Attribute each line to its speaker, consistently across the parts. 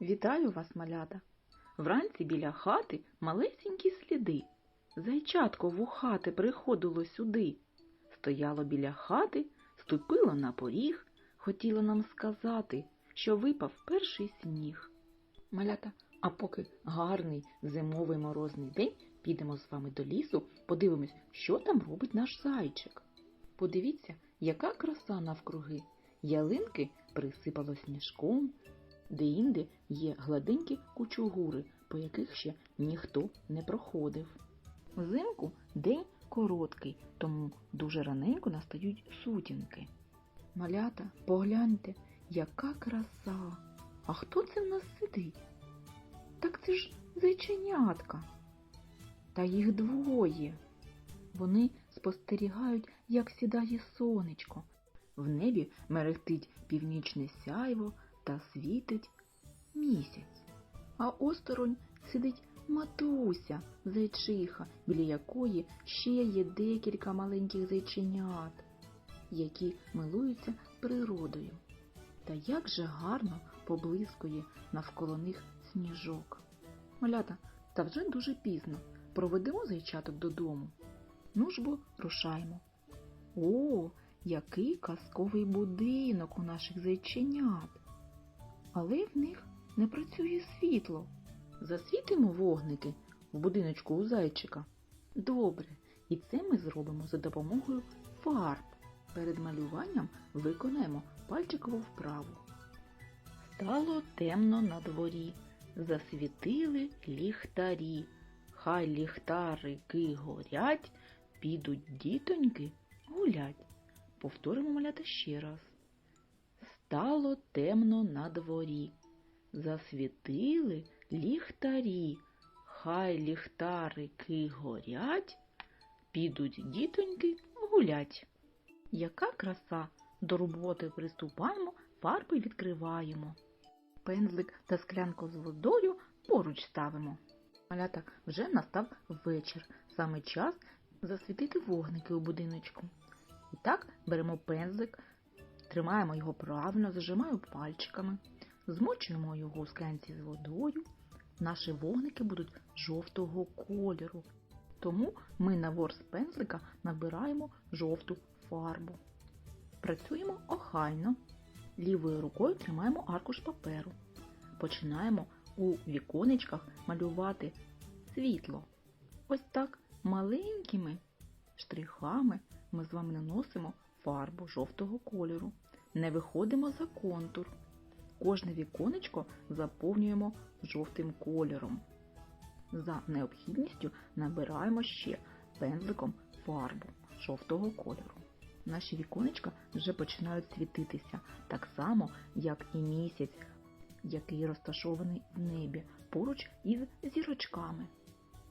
Speaker 1: Вітаю вас, малята! Вранці біля хати малесенькі сліди. Зайчатко вухати приходило сюди. Стояло біля хати, ступило на поріг, хотіло нам сказати, що випав перший сніг. Малята, а поки гарний зимовий морозний день, підемо з вами до лісу, подивимось, що там робить наш зайчик. Подивіться, яка краса навкруги. Ялинки присипало сніжком, де-інде є гладенькі кучугури, по яких ще ніхто не проходив. Взимку день короткий, тому дуже раненько настають сутінки. Малята, погляньте, яка краса! А хто це в нас сидить? Так це ж зайченятка. Та їх двоє. Вони спостерігають, як сідає сонечко. В небі мерехтить північне сяйво та світить місяць. А осторонь сидить матуся, зайчиха, біля якої ще є декілька маленьких зайченят, які милуються природою. Та як же гарно поблискує навколо них сніжок. Малята, та вже дуже пізно. Проведемо зайчаток додому. Ну ж бо рушаймо. О, який казковий будинок у наших зайченят. Але в них не працює світло. Засвітимо вогники в будиночку у зайчика. Добре, і це ми зробимо за допомогою фарб. Перед малюванням виконаємо пальчикову вправу. Стало темно на дворі, засвітили ліхтарі. Хай ліхтарики горять, підуть дітоньки гулять. Повторимо малята ще раз. Стало темно на дворі, засвітили ліхтарі. Хай ліхтарики горять, підуть дітоньки гулять. Яка краса! До роботи приступаємо, фарби відкриваємо. Пензлик та склянку з водою поруч ставимо. Малята вже настав вечір. Саме час засвітити вогники у будиночку. І так беремо пензлик, тримаємо його правильно, зажимаємо пальчиками, змочуємо його у склянці з водою. Наші вогники будуть жовтого кольору. Тому ми на ворс пензлика набираємо жовту фарбу. Працюємо охайно. Лівою рукою тримаємо аркуш паперу. Починаємо у віконечках малювати світло. Ось так маленькими штрихами ми з вами наносимо фарбу жовтого кольору. Не виходимо за контур. Кожне віконечко заповнюємо жовтим кольором. За необхідністю набираємо ще пензликом фарбу жовтого кольору. Наші віконечка вже починають світитися так само, як і місяць, який розташований в небі поруч із зірочками.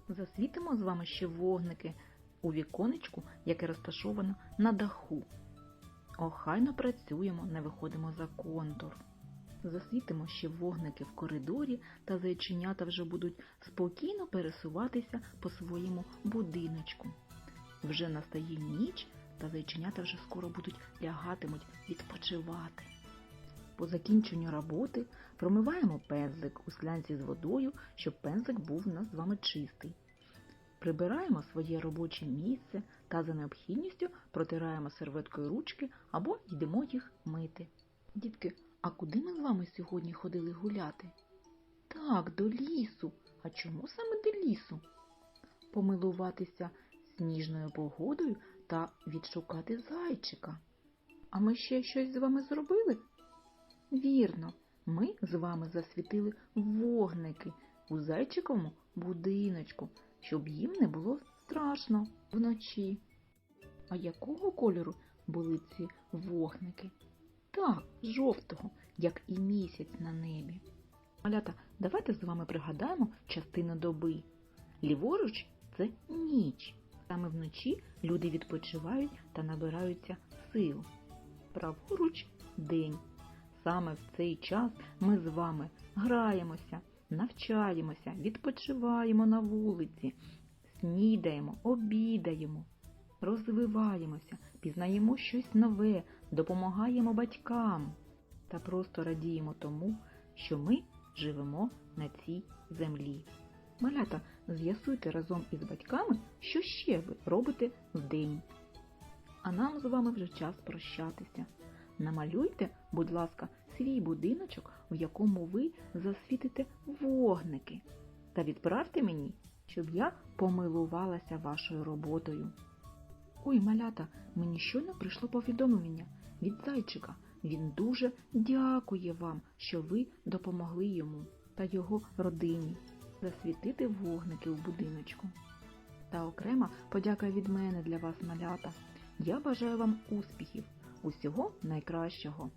Speaker 1: Засвітимо з вами ще вогники у віконечку, яке розташовано на даху. Охайно працюємо, не виходимо за контур. Засвітимо ще вогники в коридорі, та зайченята вже будуть спокійно пересуватися по своєму будиночку. Вже настає ніч, та зайченята вже скоро будуть лягатимуть відпочивати. По закінченню роботи промиваємо пензлик у склянці з водою, щоб пензлик був у нас з вами чистий. Прибираємо своє робоче місце та за необхідністю протираємо серветкою ручки або йдемо їх мити. Дітки, а куди ми з вами сьогодні ходили гуляти? Так, до лісу. А чому саме до лісу? Помилуватися сніжною погодою та відшукати зайчика. А ми ще щось з вами зробили? Вірно, ми з вами засвітили вогники у зайчиковому будиночку, щоб їм не було страшно вночі. А якого кольору були ці вогники? Так, жовтого, як і місяць на небі. Малята, давайте з вами пригадаємо частину доби. Ліворуч це ніч. Саме вночі люди відпочивають та набираються сил. Праворуч день. Саме в цей час ми з вами граємося, навчаємося, відпочиваємо на вулиці, снідаємо, обідаємо, розвиваємося, пізнаємо щось нове, допомагаємо батькам та просто радіємо тому, що ми живемо на цій землі. Малята, з'ясуйте разом із батьками, що ще ви робите вдень. А нам з вами вже час прощатися. Намалюйте, будь ласка, свій будиночок, в якому ви засвітите вогники, та відправте мені, щоб я помилувалася вашою роботою. Ой, малята, мені щойно прийшло повідомлення від зайчика. Він дуже дякує вам, що ви допомогли йому та його родині засвітити вогники у будиночку. Та окрема подяка від мене для вас, малята. Я бажаю вам успіхів, усього найкращого.